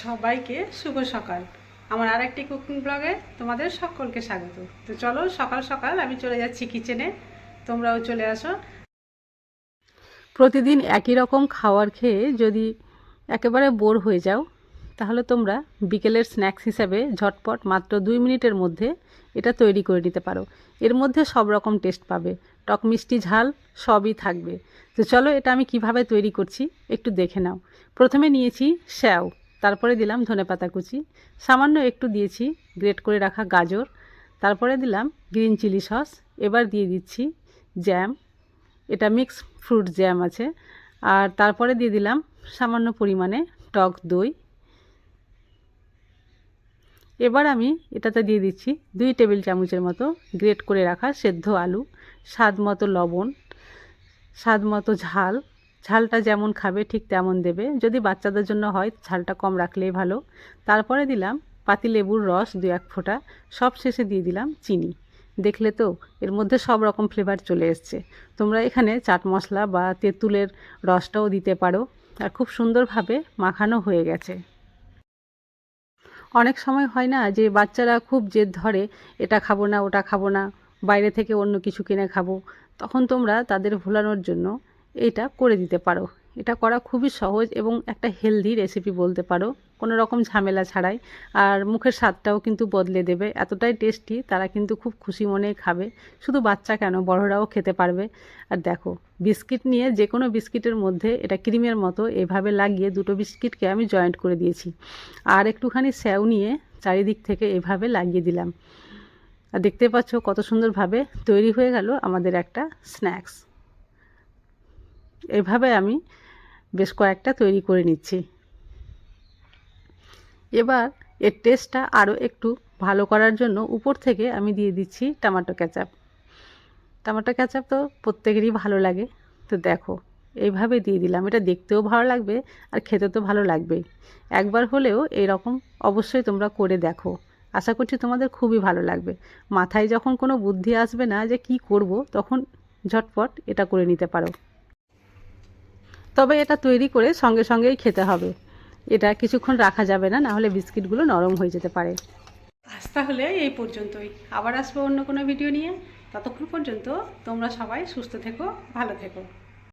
সবাইকে শুভ সকাল। আমার আরেকটি কুকিং ব্লগে তোমাদের সকলকে স্বাগত। তো চলো, সকাল সকাল আমি চলে যাচ্ছি কিচেনে তোমরাও চলে আসো। প্রতিদিন একই রকম খাবার খেয়ে যদি একেবারে বোর হয়ে যাও, তাহলে তোমরা বিকেলের স্ন্যাক্স হিসাবে ঝটপট মাত্র দুই মিনিটের মধ্যে এটা তৈরি করে নিতে পারো। এর মধ্যে সব রকম টেস্ট পাবে। টক মিষ্টি ঝাল সবই থাকবে। তো চলো, এটা আমি কীভাবে তৈরি করছি একটু দেখে নাও। প্রথমে নিয়েছি স্যাও। তারপরে দিলাম ধনেপাতা কুচি। সামান্য একটু দিয়েছি গ্রেট করে রাখা গাজর। তারপরে দিলাম গ্রিন চিলি সস এবার দিয়ে দিচ্ছি জ্যাম এটা মিক্স ফ্রুট জ্যাম আছে। আর তারপরে দিয়ে দিলাম সামান্য পরিমাণে টক দই। এবার আমি এটাতে দিয়ে দিচ্ছি দুই টেবিল চামচের মতো গ্রেট করে রাখা সেদ্ধ আলু। স্বাদ মতো লবণ, স্বাদ মতো ঝাল। ঝালটা যেমন খাবে, ঠিক তেমন দেবে। যদি বাচ্চাদের জন্য হয়, ঝালটা কম রাখলেই ভালো। তারপরে দিলাম পাতিলেবুর রস দু এক ফোঁটা। সব শেষে দিয়ে দিলাম চিনি। দেখলে তো এর মধ্যে সব রকম ফ্লেভার চলে এসছে। তোমরা এখানে চাট মশলা বা তেঁতুলের রসটাও দিতে পারো। আর খুব সুন্দরভাবে মাখানো হয়ে গেছে। অনেক সময় হয় না যে বাচ্চারা খুব জেদ ধরে, এটা খাব না, ওটা খাব না, বাইরে থেকে অন্য কিছু কিনে খাব। তখন তোমরা তাদের ভোলানোর জন্য এটা করে দিতে পারো। এটা করা খুবই সহজ এবং একটা হেলদি রেসিপি বলতে পারো। কোনো রকম ঝামেলা ছাড়াই। আর মুখের স্বাদটাও কিন্তু বদলে দেবে। এতটাই টেস্টি তারা কিন্তু খুব খুশি মনে খাবে। শুধু বাচ্চা কেন, বড়রাও খেতে পারবে। আর দেখো, বিস্কিট নিয়ে যে কোনো বিস্কিটের মধ্যে এটা ক্রিমের মতো এভাবে লাগিয়ে দুটো বিস্কিটকে আমি জয়েন্ট করে দিয়েছি। আর একটুখানি স্যাও নিয়ে চারিদিক থেকে এভাবে লাগিয়ে দিলাম। আর দেখতে পাচ্ছ কত সুন্দরভাবে তৈরি হয়ে গেল আমাদের একটা স্ন্যাক্স এভাবে আমি বেশ কয়েকটা তৈরি করে নিচ্ছি। এবার এর টেস্টটা আরও একটু ভালো করার জন্য উপর থেকে আমি দিয়ে দিচ্ছি টমেটো ক্যাচাপ টমেটো ক্যাচাপ তো প্রত্যেকেরই ভালো লাগে। তো দেখো, এইভাবে দিয়ে দিলাম। এটা দেখতেও ভালো লাগবে আর খেতে তো ভালো লাগবেই একবার হলেও এরকম অবশ্যই তোমরা করে দেখো। আশা করছি তোমাদের খুবই ভালো লাগবে। মাথায় যখন কোনো বুদ্ধি আসবে না যে কি করব, তখন ঝটপট এটা করে নিতে পারো। তবে এটা তৈরি করে সঙ্গে সঙ্গেই খেতে হবে। এটা কিছুক্ষণ রাখা যাবে না, নাহলে বিস্কিটগুলো নরম হয়ে যেতে পারে। আজ তাহলে এই পর্যন্তই। আবার আসব অন্য কোনো ভিডিও নিয়ে। ততক্ষণ পর্যন্ত তোমরা সবাই সুস্থ থেকো, ভালো থেকো।